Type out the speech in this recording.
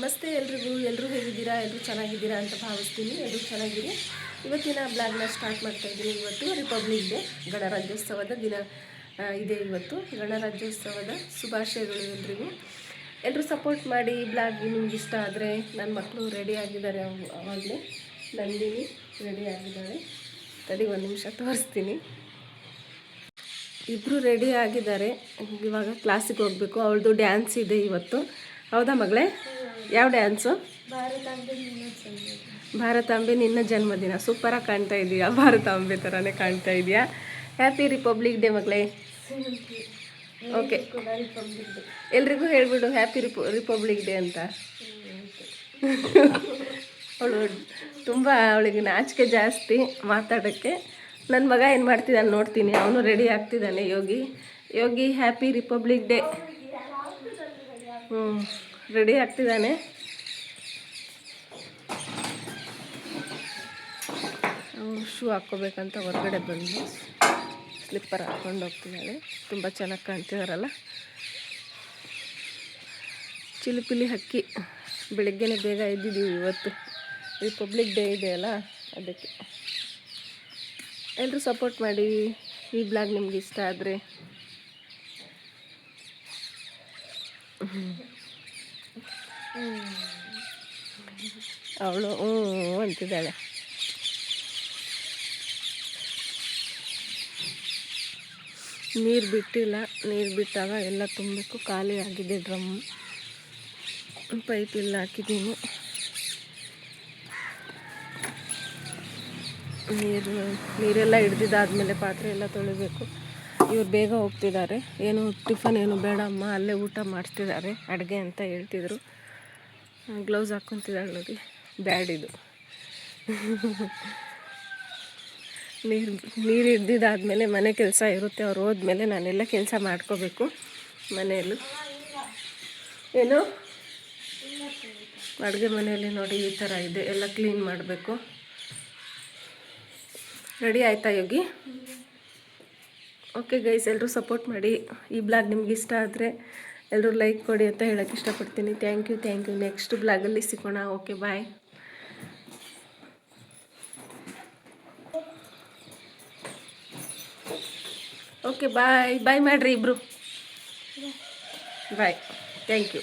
ನಮಸ್ತೆ ಎಲ್ರಿಗೂ ಎಲ್ಲರೂ ಹೇಗಿದ್ದೀರಾ ಎಲ್ಲರೂ ಚೆನ್ನಾಗಿದ್ದೀರಾ ಅಂತ ಭಾವಿಸ್ತೀನಿ. ಎಲ್ಲರೂ ಚೆನ್ನಾಗಿರಿ. ಇವತ್ತಿನ ಬ್ಲಾಗ್ನ ಸ್ಟಾರ್ಟ್ ಮಾಡ್ತಾ ಇದ್ದೀನಿ. ಇವತ್ತು ರಿಪಬ್ಲಿಕ್ ಡೇ, ಗಣರಾಜ್ಯೋತ್ಸವದ ದಿನ ಇದೆ ಇವತ್ತು. ಗಣರಾಜ್ಯೋತ್ಸವದ ಶುಭಾಶಯಗಳು ಎಲ್ರಿಗೂ. ಎಲ್ಲರೂ ಸಪೋರ್ಟ್ ಮಾಡಿ ಬ್ಲಾಗ್ ನಿಮ್ಗೆ ಇಷ್ಟ ಆದರೆ ನನ್ನ ಮಕ್ಕಳು ರೆಡಿ ಆಗಿದ್ದಾರೆ ಅವ್- ಅವಾಗಲೇ. ನಂದಿನಿ ರೆಡಿ ಆಗಿದ್ದಾಳೆ. ತಡಿ ಒಂದು ನಿಮಿಷ ತೋರಿಸ್ತೀನಿ. ಇಬ್ಬರು ರೆಡಿ ಆಗಿದ್ದಾರೆ. ಇವಾಗ ಕ್ಲಾಸಿಗೆ ಹೋಗಬೇಕು. ಅವಳದು ಡ್ಯಾನ್ಸ್ ಇದೆ ಇವತ್ತು. ಹೌದಾ ಮಗಳೇ? ಯಾವ ಡ್ಯಾನ್ಸು ಭಾರತಾಂಬೆ ನಿನ್ನ ಜನ್ಮದಿನ. ಸೂಪರಾಗಿ ಕಾಣ್ತಾ ಇದೀಯಾ? ಭಾರತಾಂಬೆ ಥರನೇ ಕಾಣ್ತಾ ಇದೆಯಾ? ಹ್ಯಾಪಿ ರಿಪಬ್ಲಿಕ್ ಡೇ ಮಗಳೇ. ಓಕೆ ಎಲ್ರಿಗೂ ಹೇಳ್ಬಿಡು ಹ್ಯಾಪಿ ರಿಪ ರಿಪಬ್ಲಿಕ್ ಡೇ ಅಂತ. ಅವಳು ತುಂಬ ಅವಳಿಗೆ ನಾಚಿಕೆ ಜಾಸ್ತಿ ಮಾತಾಡೋಕ್ಕೆ. ನನ್ನ ಮಗ ಏನು ಮಾಡ್ತಿದ್ದಾನೆ ನೋಡ್ತೀನಿ. ಅವನು ready ಆಗ್ತಿದ್ದಾನೆ Yogi. Yogi happy republic day ಹ್ಞೂ ರೆಡಿ ಆಗ್ತಿದ್ದಾನೆ. ಅವನು ಶೂ ಹಾಕ್ಕೋಬೇಕಂತ ಹೊರಗಡೆ ಬಂದು ಸ್ಲಿಪ್ಪರ್ ಹಾಕ್ಕೊಂಡು ಹೋಗ್ತಿದ್ದಾಳೆ. ತುಂಬ ಚೆನ್ನಾಗಿ ಕಾಣ್ತಿದಾರಲ್ಲ. ಚಿಲಿಪಿಲಿ ಹಕ್ಕಿ ಬೆಳಗ್ಗೆನೆ ಬೇಗ ಎದ್ದಿದ್ದೀವಿ ಇವತ್ತು. ರಿಪಬ್ಲಿಕ್ ಡೇ ಇದೆ ಅಲ್ಲ, ಅದಕ್ಕೆ. ಎಲ್ಲರೂ ಸಪೋರ್ಟ್ ಮಾಡಿ. ಈ ಬ್ಲಾಗ್ ನಿಮ್ಗೆ ಇಷ್ಟ ಆದರೆ. ಅವಳು ಹ್ಞೂ ಅಂತಿದ್ದಾಳೆ. ನೀರು ಬಿಟ್ಟಿಲ್ಲ. ನೀರು ಬಿಟ್ಟಾಗ ಎಲ್ಲ ತುಂಬಬೇಕು ಖಾಲಿ ಆಗಿದೆ ಡ್ರಮ್. ಪೈಪ್ ಇಲ್ಲ ಹಾಕಿದ್ದೀನಿ. ನೀರು, ನೀರೆಲ್ಲ ಹಿಡ್ದಿದ್ದಾದ್ಮೇಲೆ ಪಾತ್ರೆ ಎಲ್ಲ ತೊಳಿಬೇಕು. ಇವ್ರು ಬೇಗ ಹೋಗ್ತಿದ್ದಾರೆ. ಏನು ಟಿಫನ್ ಏನು ಬೇಡಮ್ಮ, ಅಲ್ಲೇ ಊಟ ಮಾಡ್ತಿದ್ದಾರೆ. ಅಡುಗೆ ಅಂತ ಹೇಳ್ತಿದ್ರು. ಗ್ಲೌಸ್ ಹಾಕ್ಕೊತಿದ್ದಾಳೆ ನೋಡಿ. ಬ್ಯಾಡ್ ಇದು. ನೀರು ನೀರು ಹಿಡ್ದಿದ್ದಾದಮೇಲೆ ಮನೆ ಕೆಲಸ ಇರುತ್ತೆ. ಅವ್ರು ಹೋದ್ಮೇಲೆ ನಾನೆಲ್ಲ ಕೆಲಸ ಮಾಡ್ಕೋಬೇಕು ಮನೆಯಲ್ಲಿ. ಏನು? ಅಡುಗೆ ಮನೆಯಲ್ಲಿ ನೋಡಿ ಈ ಥರ ಇದೆ. ಎಲ್ಲ ಕ್ಲೀನ್ ಮಾಡಬೇಕು. ರೆಡಿ ಆಯ್ತಾ ಯೋಗಿ? ಓಕೆ ಗೈಸ್ ಎಲ್ಲರೂ ಸಪೋರ್ಟ್ ಮಾಡಿ. ಈ ಬ್ಲಾಗ್ ನಿಮ್ಗೆ ಇಷ್ಟ ಆದರೆ ಎಲ್ಲರೂ ಲೈಕ್ ಕೊಡಿ ಅಂತ ಹೇಳೋಕ್ಕೆ ಇಷ್ಟಪಡ್ತೀನಿ. Thank you thank you next ಬ್ಲಾಗಲ್ಲಿ ಸಿಗೋಣ. ಓಕೆ ಬಾಯ್ ಓಕೆ ಬಾಯ್ ಬಾಯ್ ಮಾಡಿರಿ ಇಬ್ಬರು ಬಾಯ್ ಥ್ಯಾಂಕ್ ಯು